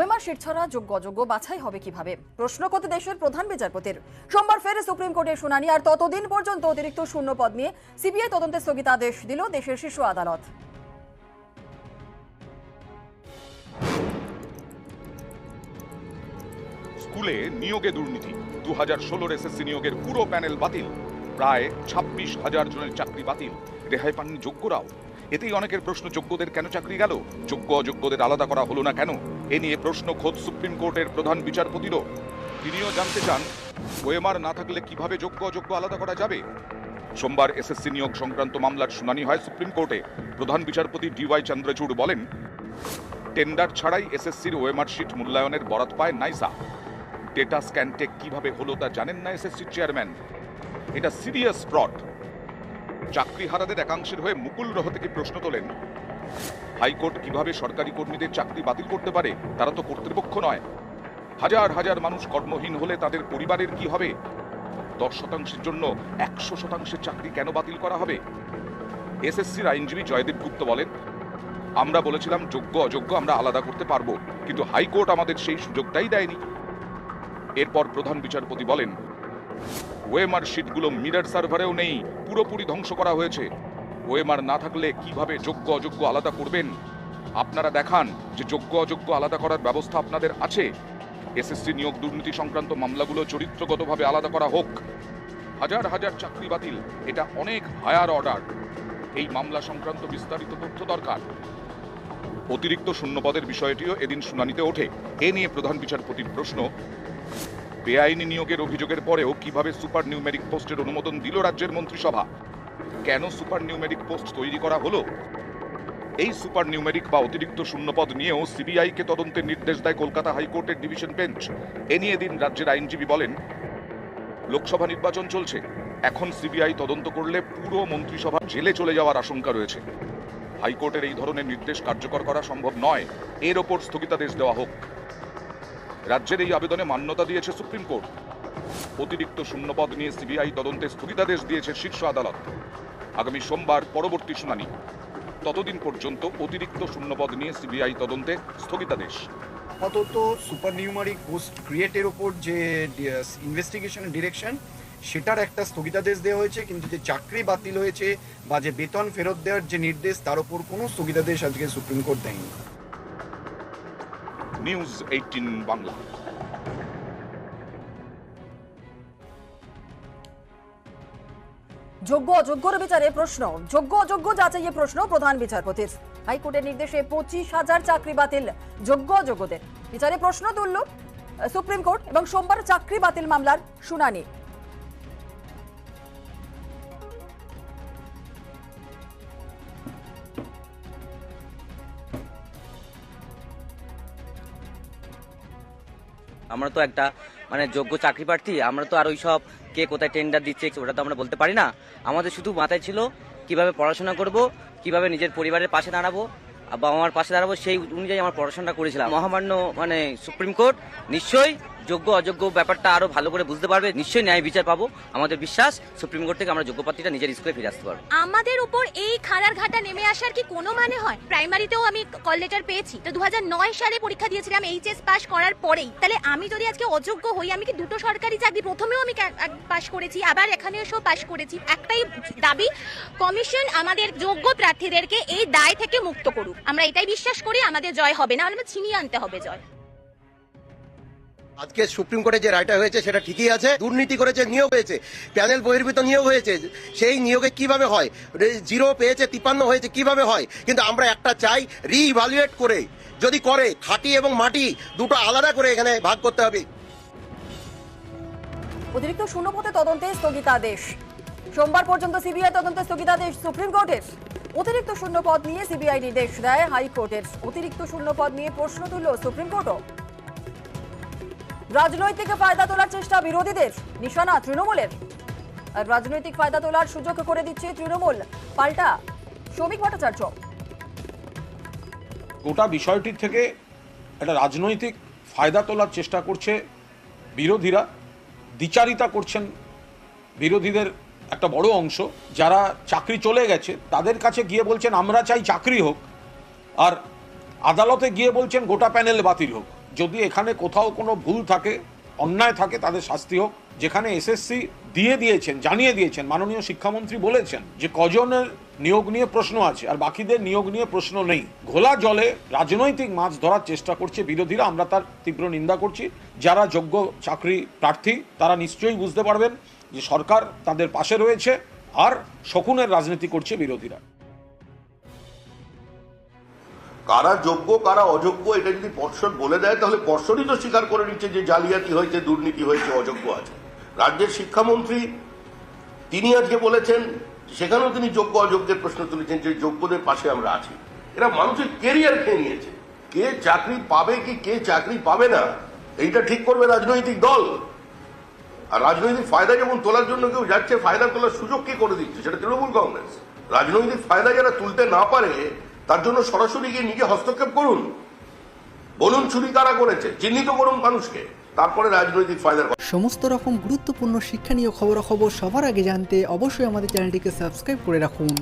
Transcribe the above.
ওয়েমার সিট ছাড়া যোগ্য অযোগ্য বাছাই হবে কীভাবে? প্রশ্ন করতে দেশের প্রধান বিচারপতির। সোমবার ফের সুপ্রিম কোর্টের শুনানি, আর ততদিন পর্যন্ত অতিরিক্ত শূন্য পদ নিয়ে সিবিআই তদন্তের স্থগিতাদেশ দিল দেশের শীর্ষ আদালত। স্কুলে নিয়োগে দুর্নীতি। দু হাজার ষোলোর এসএসসি নিয়োগের পুরো প্যানেল বাতিল। প্রায় ছাব্বিশ হাজার জনের চাকরি বাতিল। রেহাই পাননি যোগ্যরাও। এতেই অনেকের প্রশ্ন, যোগ্যদের কেন চাকরি গেল? যোগ্য, অযোগ্যদের আলাদা করা হলো না কেন? এ নিয়ে প্রশ্ন খোদ সুপ্রিম কোর্টের প্রধান বিচারপতিরও। তিনিও জানতে চান ওএমআর না থাকলে কীভাবে যোগ্য, অযোগ্য আলাদা করা যাবে? সোমবার এসএসসি নিয়োগ সংক্রান্ত মামলার শুনানি হয় সুপ্রিম কোর্টে। প্রধান বিচারপতি ডিওয়াই চন্দ্রচূড় বলেন, টেন্ডার ছাড়াই এসএসসির ওএমআর শিট মূল্যায়নের বরাত পায় নাইসা। ডেটা স্ক্যানটেক কীভাবে হলো তা জানেন না এসএসসির চেয়ারম্যান। এটা সিরিয়াস ফ্রড। চাকরি হারাদের একাংশের হয়ে মুকুল রহতকে প্রশ্ন তোলেন। হাইকোর্ট কীভাবে সরকারি কর্মীদের চাকরি বাতিল করতে পারে, তারা তো কর্তৃপক্ষ নয়। হাজার হাজার মানুষ কর্মহীন হলে তাদের পরিবারের কি হবে? দশ শতাংশের জন্য একশো শতাংশের চাকরি কেন বাতিল করা হবে? এসএসসির আইনজীবী জয়দীপ গুপ্ত বলেন, আমরা বলেছিলাম যোগ্য, অযোগ্য আমরা আলাদা করতে পারব, কিন্তু হাইকোর্ট আমাদের সেই সুযোগটাই দেয়নি। এরপর প্রধান বিচারপতি বলেন ওয়েমার শিটগুলো মিরার সার্ভারেও নেই, পুরোপুরি ধ্বংস করা হয়েছে। ওয়েমার না থাকলে কীভাবে যোগ্য অযোগ্য আলাদা করবেন? আপনারা দেখান যে যোগ্য অযোগ্য আলাদা করার ব্যবস্থা আপনাদের আছে। এসএসসি নিয়োগ দুর্নীতি সংক্রান্ত মামলাগুলো চরিত্রগতভাবে আলাদা করা হোক। হাজার হাজার চাকরি বাতিল, এটা অনেক হায়ার অর্ডার। এই মামলা সংক্রান্ত বিস্তারিত তথ্য দরকার। অতিরিক্ত শূন্যপদের বিষয়টিও এদিন শুনানিতে ওঠে। এ নিয়ে প্রধান বিচারপতির প্রশ্ন বেআইনি নিয়োগের অভিযোগের পরেও কীভাবে সুপার নিউমেরিক পোস্টের অনুমোদন দিল রাজ্যের মন্ত্রিসভা? কেন সুপার নিউমেরিক পোস্ট তৈরি করা হলো? এই সুপার নিউমেরিক বা অতিরিক্ত শূন্যপদ নিয়েও সিবিআই কে তদন্তের নির্দেশ দেয় কলকাতা হাইকোর্টের ডিভিশন বেঞ্চ। এ নিয়ে দিন রাজ্যের আইনজীবী বলেন, লোকসভা নির্বাচন চলছে। এখন সিবিআই তদন্ত করলে পুরো মন্ত্রিসভা জেলে চলে যাওয়ার আশঙ্কা রয়েছে। হাইকোর্টের এই ধরনের নির্দেশ কার্যকর করা সম্ভব নয়। এর ওপর স্থগিতাদেশ দেওয়া হোক। রাজ্যের এই আবেদনে মান্যতা দিয়েছে সুপ্রিম কোর্ট। অতিরিক্ত শূন্যপদ নিয়ে সিবিআই তদন্তে স্থগিতাদেশ দিয়েছে শীর্ষ আদালত। আগামী সোমবার পরবর্তী শুনানি। ততদিন পর্যন্ত অতিরিক্ত শূন্যপদ নিয়ে সিবিআই তদন্তে স্থগিতাদেশ। আপাতত সুপার নিউমারিক পোস্ট ক্রিয়েটের ওপর যে ইনভেস্টিগেশন ডিরেকশন সেটার একটা স্থগিতাদেশ দেওয়া হয়েছে, কিন্তু যে চাকরি বাতিল হয়েছে বা যে বেতন ফেরত দেওয়ার যে নির্দেশ, তার ওপর কোনো স্থগিতাদেশ আজকে সুপ্রিম কোর্ট দেয়নি। নিউজ এইটিন বাংলা যোগ্য অযোগ্যর বিচারে প্রশ্ন। যোগ্য অযোগ্য যাচাইয়ে প্রশ্ন প্রধান বিচারপতির। হাইকোর্টের নির্দেশে পঁচিশ হাজার চাকরি বাতিল যোগ্য অযোগ্যদের। বিচারে প্রশ্ন তুলল সুপ্রিম কোর্ট এবং সোমবার চাকরি বাতিল মামলার শুনানি। আমরা তো একটা মানে যোগ্য চাকরি প্রার্থী, আমরা তো আর ওই সব কে কোথায় টেন্ডার দিচ্ছে, ওটা তো আমরা বলতে পারি না। আমাদের শুধু মাথায় ছিল কীভাবে পড়াশোনা করব, কীভাবে নিজের পরিবারের পাশে দাঁড়াবো, আর বাবা মার পাশে দাঁড়াবো, সেই অনুযায়ী আমার পড়াশোনাটা করেছিলাম। মহামান্য মানে সুপ্রিম কোর্ট নিশ্চয়ই যোগ্য, অযোগ্য ব্যাপারটা আরও ভালো করে বুঝতে পারবে, নিশ্চয়ই ন্যায় বিচার পাবো। আমাদের বিশ্বাস সুপ্রিম কোর্ট থেকে আমরা যোগ্য প্রার্থীটা নিজের স্কুলে ফিরে আসতে পারব। আমাদের উপর এই খাড়ার ঘাটা নেমে আসার কি কোনো মানে হয়? প্রাইমারিতেও আমি কল লেটার পেয়েছি। তো দু হাজার নয় সালে পরীক্ষা দিয়েছিলাম এইচএস পাস করার পরেই। তাহলে আমি যদি আজকে অযোগ্য হই, আমি কি দুটো সরকারি চাকরি? প্রথমেও আমি পাস করেছি, আবার এখানে এসেও পাস করেছি। একটাই দাবি কমিশন আমাদের যোগ্য প্রার্থীদেরকে এই দায় থেকে মুক্ত করুক। আমরা এটাই বিশ্বাস করি, আমাদের জয় হবে না, আমরা ছিনিয়ে আনতে হবে জয়। আজকে সুপ্রিম কোর্টে যে রায়টা হয়েছে সেটা ঠিকই আছে, দুর্নীতি করেছে, নিয়োগ হয়েছে, প্যানেল বহির্ভূত নিয়োগ হয়েছে, সেই নিয়োগে কীভাবে হয়? জিরো পেয়েছে তিপান্ন হয়েছে, কীভাবে হয়? কিন্তু আমরা একটা চাই রিইভালুয়েট করে, যদি করে, খাঁটি এবং মাটি, দুটো আলাদা করে এখানে ভাগ করতে হবে। অতিরিক্ত শূন্যপদে তদন্তে স্থগিতাদেশ। সোমবার পর্যন্ত সিবিআই তদন্তে স্থগিতাদেশ সুপ্রিম কোর্টের। অতিরিক্ত শূন্যপদ নিয়ে সিবিআই নির্দেশ দেয় হাইকোর্টের। অতিরিক্ত শূন্যপদ নিয়ে প্রশ্ন তুলল সুপ্রিম কোর্টও। রাজনৈতিক ফায়দা তোলার চেষ্টা বিরোধীদের, নিশানা তৃণমূলের। আর রাজনৈতিক ফায়দা তোলার সুযোগ করে দিচ্ছে তৃণমূল পাল্টা শ্রমিক ভট্টাচার্য। গোটা বিষয়টির থেকে একটা রাজনৈতিক ফায়দা তোলার চেষ্টা করছে বিরোধীরা, দ্বিচারিতা করছেন বিরোধীদের একটা বড় অংশ। যারা চাকরি চলে গেছে, তাদের কাছে গিয়ে বলছেন, আমরা চাই চাকরি হোক। আর আদালতে গিয়ে বলছেন, গোটা প্যানেল বাতিল হোক। যদি এখানে কোথাও কোনো ভুল থাকে, অন্যায় থাকে, তাদের শাস্তি হোক। যেখানে এসএসসি দিয়ে দিয়েছেন, জানিয়ে দিয়েছেন, মাননীয় শিক্ষামন্ত্রী বলেছেন যে কজনের নিয়োগ নিয়ে প্রশ্ন আছে, আর বাকিদের নিয়োগ নিয়ে প্রশ্ন নেই। ঘোলা জলে রাজনৈতিক মাছ ধরার চেষ্টা করছে বিরোধীরা, আমরা তার তীব্র নিন্দা করছি। যারা যোগ্য চাকরি প্রার্থী, তারা নিশ্চয়ই বুঝতে পারবেন যে সরকার তাদের পাশে রয়েছে, আর শকুনের রাজনীতি করছে বিরোধীরা। কারা যোগ্য, কারা অযোগ্য, এটা যদি পর্ষদ বলে দেয়, তাহলে পর্ষদই তো স্বীকার করে নিচ্ছে যে জালিয়াতি হয়েছে, দুর্নীতি হয়েছে, অযোগ্য আছে। রাজ্যের শিক্ষামন্ত্রী, তিনি আজকে বলেছেন, সেখানেও তিনি যোগ্য, অযোগ্যের প্রশ্ন তুলেছেন যে যোগ্যদের পাশে আমরা আছি। এরা মানুষের কেরিয়ার খেয়ে নিয়েছে। কে চাকরি পাবে কি, কে চাকরি পাবে না, এইটা ঠিক করবে রাজনৈতিক দল। আর রাজনৈতিক ফায়দা যেমন তোলার জন্য কেউ যাচ্ছে, ফায়দা তোলার সুযোগ কে করে দিচ্ছে? সেটা তৃণমূল কংগ্রেস। রাজনৈতিক ফায়দা যারা তুলতে না পারে তার জন্য সরাসরি গিয়ে নিজে হস্তক্ষেপ করুন। বলুন চুরি কারা করেছে, চিহ্নিত করুন মানুষকে, তারপরে রাজনৈতিক ফায়দার সমস্ত রকম গুরুত্বপূর্ণ শিক্ষণীয় খবরাখবর সবার আগে জানতে অবশ্যই আমাদের চ্যানেলটিকে সাবস্ক্রাইব করে রাখুন।